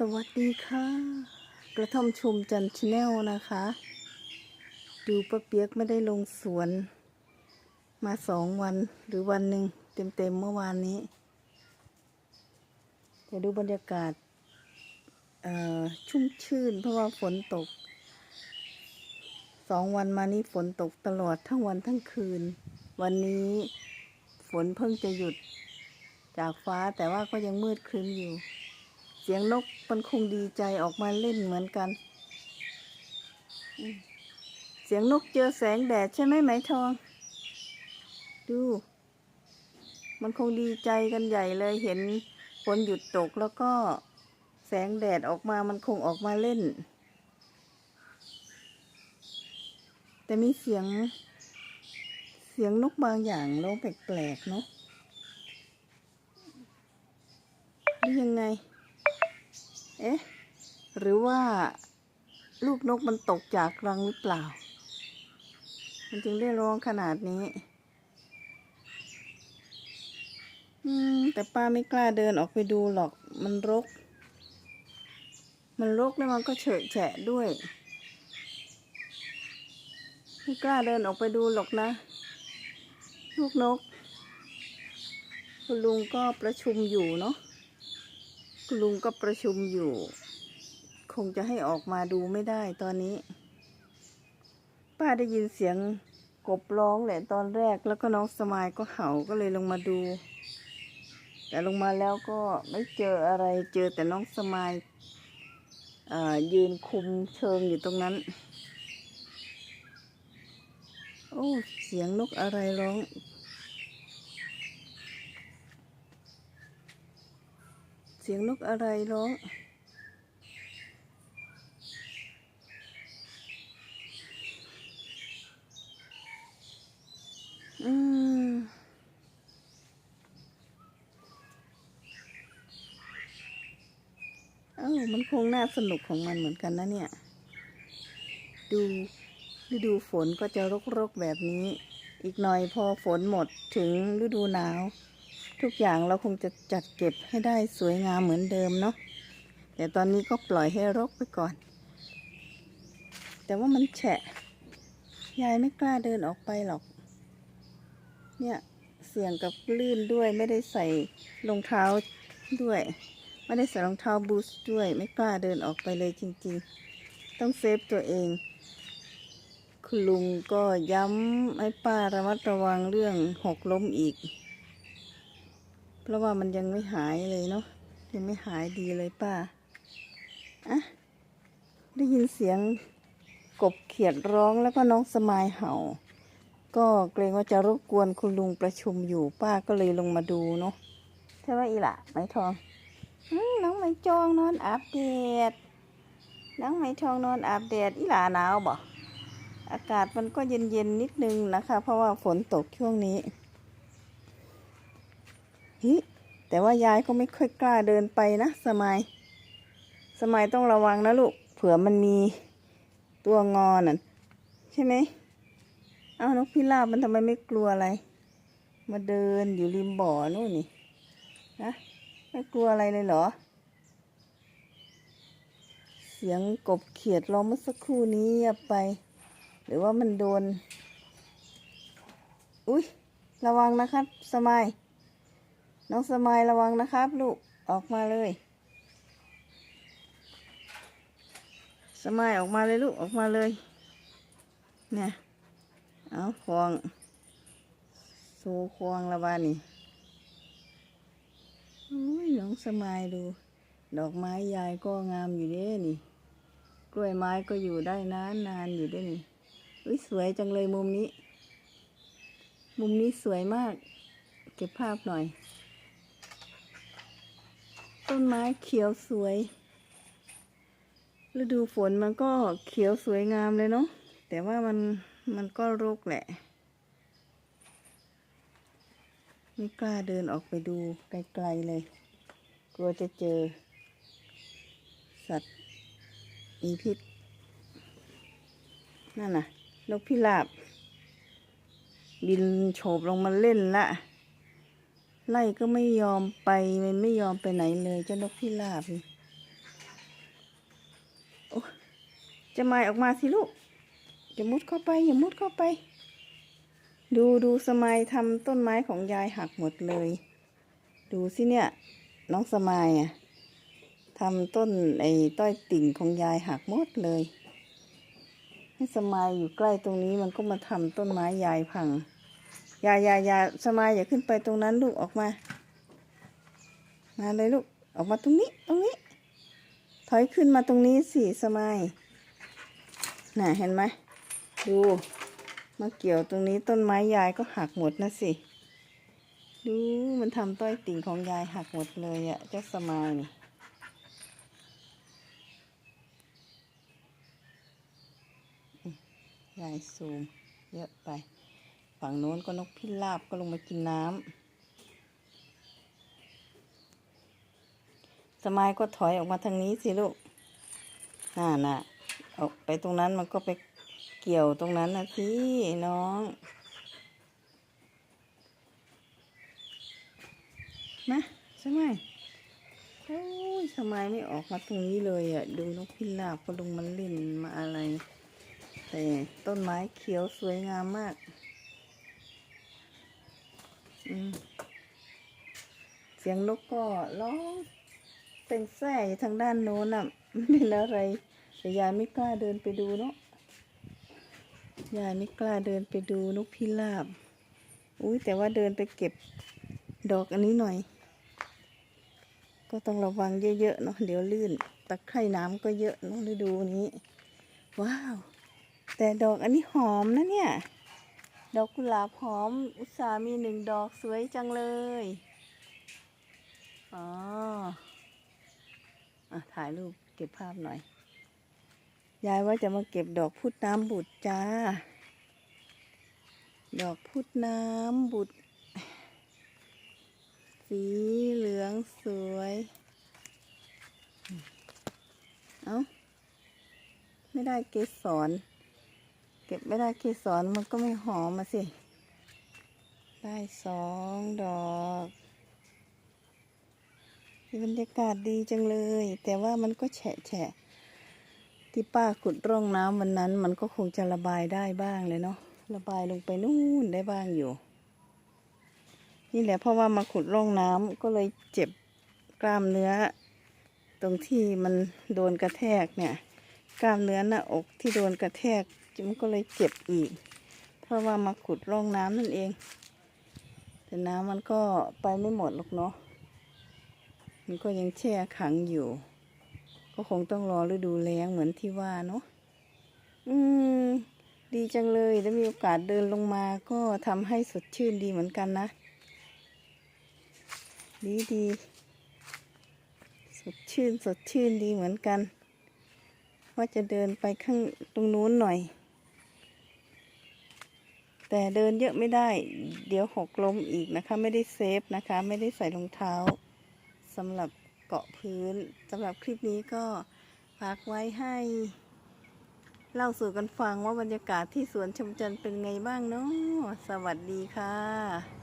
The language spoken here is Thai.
สวัสดีค่ะ กระท่อมชุมจันทร์ชาแนลนะคะ ดูป้าเปียกไม่ได้ลงสวน มาสองวันหรือวันหนึ่งเต็มๆเมื่อวานนี้ เดี๋ยวดูบรรยากาศชุ่มชื่นเพราะว่าฝนตก สองวันมานี้ฝนตกตลอดทั้งวันทั้งคืน วันนี้ฝนเพิ่งจะหยุดจากฟ้าแต่ว่าก็ยังมืดครึ้มอยู่ เสียงนกมันคงดีใจออกมาเล่นเหมือนกัน เสียงนกเจอแสงแดดใช่ไหมไหมทอง ดู มันคงดีใจกันใหญ่เลยเห็นฝนหยุดตกแล้วก็แสงแดดออกมามันคงออกมาเล่น แต่มีเสียง เสียงนกบางอย่างร้องแปลกๆเนาะหรือยังไง เอ๊ะ หรือว่าลูกนกมันตกจากรังหรือเปล่า มันจึงได้ร้องขนาดนี้ อืม แต่ป้าไม่กล้าเดินออกไปดูหรอก มันรก มันรกแล้วมันก็เฉอะแฉะด้วย ไม่กล้าเดินออกไปดูหรอกนะ ลูกนก คุณลุงก็ประชุมอยู่เนาะ คุณลุงก็ประชุมอยู่ คงจะให้ออกมาดูไม่ได้ตอนนี้ ป้าได้ยินเสียงกบร้องแหละตอนแรกแล้วก็น้องสมายก็เห่าก็เลยลงมาดู แต่ลงมาแล้วก็ไม่เจออะไรเจอแต่น้องสมายยืนคุมเชิงอยู่ตรงนั้น โอ้ เสียงนกอะไรร้อง เสียงนกอะไรร้อง อืม เอ้ามันคงน่าสนุกของมันเหมือนกันนะเนี่ย ดูฤดูฝนก็จะรกๆแบบนี้ อีกหน่อยพอฝนหมดถึงฤดูหนาว ทุกอย่างเราคงจะจัดเก็บให้ได้สวยงามเหมือนเดิมเนาะแต่ตอนนี้ก็ปล่อยให้รกไปก่อน แต่ว่ามันแฉะ ยายไม่กล้าเดินออกไปหรอก เนี่ยเสี่ยงกับลื่นด้วยไม่ได้ใส่รองเท้าด้วย ไม่ได้ใส่รองเท้าบูทด้วยไม่กล้าเดินออกไปเลยจริง ๆ ต้องเซฟตัวเองคุณลุงก็ย้ำให้ป้าระมัดระวังเรื่องหกล้มอีก เพราะว่ามันยังไม่หายเลยเนาะยังไม่หายดีเลยป้าอะได้ยินเสียงกบเขียดร้องแล้วก็น้องสมายเห่า ก็เกรงว่าจะรบกวนคุณลุงประชุมอยู่ป้าก็เลยลงมาดูเนาะใช่ไหมอีหละไหมทองอน้องไหมจองนอนอาบแดดน้องไหมทองนอนอาบแดดอีหลาหนาวบ่อากาศมันก็เย็นๆนิดนึงนะคะ เพราะว่าฝนตกช่วงนี้ แต่ว่ายายก็ไม่ค่อยกล้าเดินไปนะ สมัย สมัยต้องระวังนะลูก เผื่อมันมีตัวงอน่ะใช่ไหม เอานกพิราบมันทำไมไม่กลัวอะไร มาเดินอยู่ริมบ่อนู่นนี่นะไม่กลัวอะไรเลยเหรอ เสียงกบเขียดร้องเมื่อสักครู่นี้ไป หรือว่ามันโดน อุ้ยระวังนะครับ สมาย น้องสมายระวังนะครับลูก ออกมาเลย สมายออกมาเลยลูก ออกมาเลย เนี่ย เอาควงสูควงละบ้านนี่โอ้ยน้องสมายดู ดอกไม้ยายก็งามอยู่เด้นี่ กล้วยไม้ก็อยู่ได้นานนานอยู่เด้นี่อุ้ยสวยจังเลยมุมนี้ มุมนี้สวยมาก เก็บภาพหน่อย ต้นไม้เขียวสวย ฤดูฝนมันก็เขียวสวยงามเลยเนาะแต่ว่ามันมันก็รกแหละ ไม่กล้าเดินออกไปดูไกลๆเลย กลัวจะเจอ สัตว์มีพิษ นั่นน่ะ นกพิราบ บินโฉบลงมาเล่นละ ไล่ก็ไม่ยอมไปมันไม่ยอมไปไหนเลยเจ้านกพิราบจะมายออกมาสิลูกอย่ามุดเข้าไปอย่ามุดเข้าไป ดูดูสมัยทำต้นไม้ของยายหักหมดเลย ดูสิเนี่ย น้องสมัยอะทำต้นไอ้ต้อยติ่งของยายหักหมดเลย ให้สมัยอยู่ใกล้ตรงนี้มันก็มาทำต้นไม้ยายพัง อย่าอย่าอย่าสมัยอย่าขึ้นไปตรงนั้นลูกออกมา มาเลยลูกออกมาตรงนี้ตรงนี้ ถอยขึ้นมาตรงนี้สิสมัยน่ะเห็นไหมดูมาเกี่ยวตรงนี้ต้นไม้ยายก็หักหมดนะสิดูมันทำต้อยติ่งของยายหักหมดเลยอะเจ้าสมายนี่ยายซูมเยอะไป ฝั่งโน้นก็นกพิราบก็ลงมากินน้ำสมายก็ถอยออกมาทางนี้สิลูกน่าน่ะออกไปตรงนั้นมันก็ไปเกี่ยวตรงนั้นนะพี่น้องนะใช่ไหมโอ้ยทำไมไม่ออกมาตรงนี้เลยอะ ดูนกพิราบก็ลงมาเล่นมาอะไร แต่ต้นไม้เขียวสวยงามมากอืม เสียงนกก็ร้องเป็นแส่ยทางด้านโน้นอะไม่เป็นอะไรแต่ยายไม่กล้าเดินไปดูเนาะยายไม่กล้าเดินไปดูนกพิราบ อุ้ยแต่ว่าเดินไปเก็บดอกอันนี้หน่อย ก็ต้องระวังเยอะๆเนาะเดี๋ยวลื่นตะไคร่น้ำก็เยอะเนาะฤดูนี้ ว้าว แต่ดอกอันนี้หอมนะเนี่ย ดอกกุหลาบหอม อุตส่าห์มีหนึ่งดอกสวยจังเลย อ๋ออะถ่ายรูปเก็บภาพหน่อย ยายว่าจะมาเก็บดอกพุดน้ำบุตรจ้า ดอกพุดน้ำบุตร สีเหลืองสวย เอาไม่ได้เกสร เก็บไม่ได้เกสรมันก็ไม่หอมมาสิ ได้สองดอกบรรยากาศดีจังเลย แต่ว่ามันก็แฉะแฉะที่ป้าขุดร่องน้ำวันนั้น มันก็คงจะระบายได้บ้างเลยเนาะระบายลงไปนู่นได้บ้างอยู่ นี่แหละเพราะว่ามาขุดร่องน้ำก็เลยเจ็บกล้ามเนื้อ ตรงที่มันโดนกระแทกเนี่ย กล้ามเนื้อหน้าอกที่โดนกระแทก มันก็เลยเจ็บอีก เพราะว่ามาขุดร่องน้ำนั่นเอง แต่น้ำมันก็ไปไม่หมดหรอกเนาะมันก็ยังแช่ขังอยู่ ก็คงต้องรอฤดูแล้งเหมือนที่ว่าเนาะอืม ดีจังเลยได้มีโอกาสเดินลงมาก็ทำให้สดชื่นดีเหมือนกันนะ ดีดีสดชื่นสดชื่นดีเหมือนกัน ว่าจะเดินไปข้างตรงนู้นหน่อย แต่เดินเยอะไม่ได้ เดี๋ยวหกล้มอีกนะคะ ไม่ได้เซฟนะคะ ไม่ได้ใส่รองเท้าสำหรับเกาะพื้นสำหรับคลิปนี้ก็ฝากไว้ให้เล่าสู่กันฟังว่าบรรยากาศที่สวนชมจันเป็นไงบ้างเนาะสวัสดีค่ะ